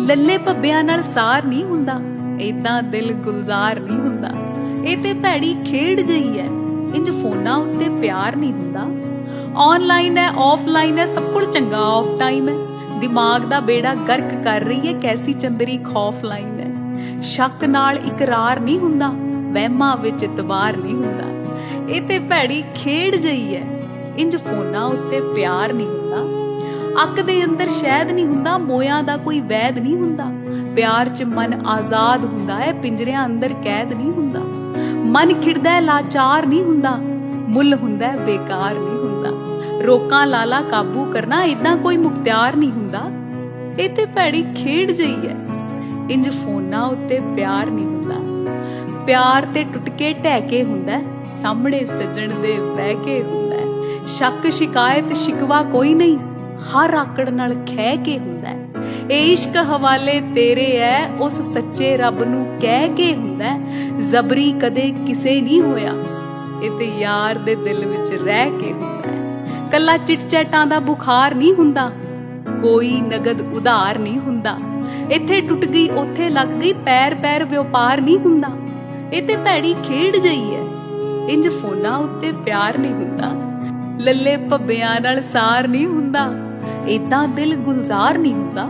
ਲੱਲੇ ਭੱਬਿਆਂ ਨਾਲ ਸਾਰ ਨਹੀਂ ਹੁੰਦਾ ਏਦਾਂ ਦਿਲ ਗੁਲਜ਼ਾਰ ਨਹੀਂ ਹੁੰਦਾ। ਇਹ ਤੇ ਭੈੜੀ ਖੇਡ ਜਈ ਹੈ, ਇੰਜ ਫੋਨਾਂ ਉੱਤੇ ਪਿਆਰ ਨਹੀਂ ਹੁੰਦਾ। ਆਨਲਾਈਨ ਹੈ ਆਫਲਾਈਨ ਹੈ, ਸਭ ਕੁਝ ਚੰਗਾ ਆਫ ਟਾਈਮ ਹੈ। ਦਿਮਾਗ ਦਾ ਬੇੜਾ ਗਰਕ ਕਰ ਰਹੀ ਹੈ, ਕੈਸੀ ਚੰਦਰੀ ਖੌਫ ਲਾਈਨ ਹੈ। ਸ਼ੱਕ ਨਾਲ ਇਕਰਾਰ ਨਹੀਂ ਹੁੰਦਾ, ਵਹਿਮਾਂ ਵਿੱਚ ਇਤਬਾਰ ਨਹੀਂ ਹੁੰਦਾ। ਇਹ ਤੇ ਭੈੜੀ ਖੇਡ ਜਈ ਹੈ ਇੰਜ ਫੋਨਾਂ ਉੱਤੇ ਪਿਆਰ ਨਹੀਂ ਹੁੰਦਾ। ਅੱਕ ਦੇ ਅੰਦਰ ਸ਼ਹਿਦ ਨਹੀਂ ਹੁੰਦਾ, ਮੋਇਆਂ ਦਾ ਕੋਈ ਵੈਦ ਨਹੀਂ ਹੁੰਦਾ। ਪਿਆਰ 'ਚ ਮਨ ਆਜ਼ਾਦ ਹੁੰਦਾ ਹੈ, ਪਿੰਜਰਿਆਂ ਅੰਦਰ ਕੈਦ ਨਹੀਂ ਹੁੰਦਾ। ਮਨ ਖਿੜਦਾ ਲਾਚਾਰ ਨਹੀਂ ਹੁੰਦਾ। ਮੁੱਲ ਹੁੰਦਾ ਬੇਕਾਰ ਨਹੀਂ ਹੁੰਦਾ। ਰੋਕਾਂ ਲਾਲਾ ਕਾਬੂ ਕਰਨਾ ਇਦਾਂ ਕੋਈ ਮੁਖਤਿਆਰ ਨਹੀਂ ਹੁੰਦਾ। ਇਹ ਤੇ ਭੈੜੀ ਖੇਡ ਜਈ ਹੈ। ਇੰਜ ਫੋਨਾਂ ਉੱਤੇ ਪਿਆਰ ਨਹੀਂ ਹੁੰਦਾ। ਪਿਆਰ ਤੇ ਟੁੱਟ ਕੇ ਢਹਿ ਕੇ ਹੁੰਦਾ ਸਾਹਮਣੇ ਸੱਜਣ ਦੇ ਬਹਿ ਕੇ ਸ਼ੱਕ ਸ਼ਿਕਾਇਤ ਸ਼ਿਕਵਾ ਕੋਈ ਨਹੀਂ। ਹਰ ਆਕੜ ਨਾਲ ਖਹਿ ਕੇ ਹੁੰਦਾ ਹੈ। ਇਹ ਇਸ਼ਕ ਹਵਾਲੇ ਤੇਰੇ ਐ, ਉਸ ਸੱਚੇ ਰੱਬ ਨੂੰ ਕਹਿ ਕੇ ਹੁੰਦਾ ਜ਼ਬਰੀ ਕਦੇ ਕਿਸੇ ਨਹੀਂ ਹੋਇਆ। ਇਹ ਤੇ ਯਾਰ ਦੇ ਦਿਲ ਵਿੱਚ ਰਹਿ ਕੇ ਹੁੰਦਾ ਕੱਲਾ ਚਿਟਚੈਟਾਂ ਦਾ ਬੁਖਾਰ ਨਹੀਂ ਹੁੰਦਾ। ਕੋਈ ਨਗਦ ਉਧਾਰ ਨਹੀਂ ਹੁੰਦਾ। ਇੱਥੇ ਟੁੱਟ ਗਈ, ਉੱਥੇ ਲੱਗ ਗਈ, ਪੈਰ ਪੈਰ ਵਪਾਰ ਨਹੀਂ ਹੁੰਦਾ। ਇਹ ਤੇ ਭੈੜੀ ਖੇਡ ਜਈ ਹੈ। ਇੰਜ ਫੋਨਾਂ ਉੱਤੇ ਪਿਆਰ ਨਹੀਂ ਹੁੰਦਾ। ਲੱਲੇ ਭੱਬਿਆਂ ਨਾਲ ਸਾਰ ਨਹੀਂ ਹੁੰਦਾ ਇਦਾਂ ਦਿਲ ਗੁਲਜ਼ਾਰ ਨਹੀਂ ਹੁੰਦਾ।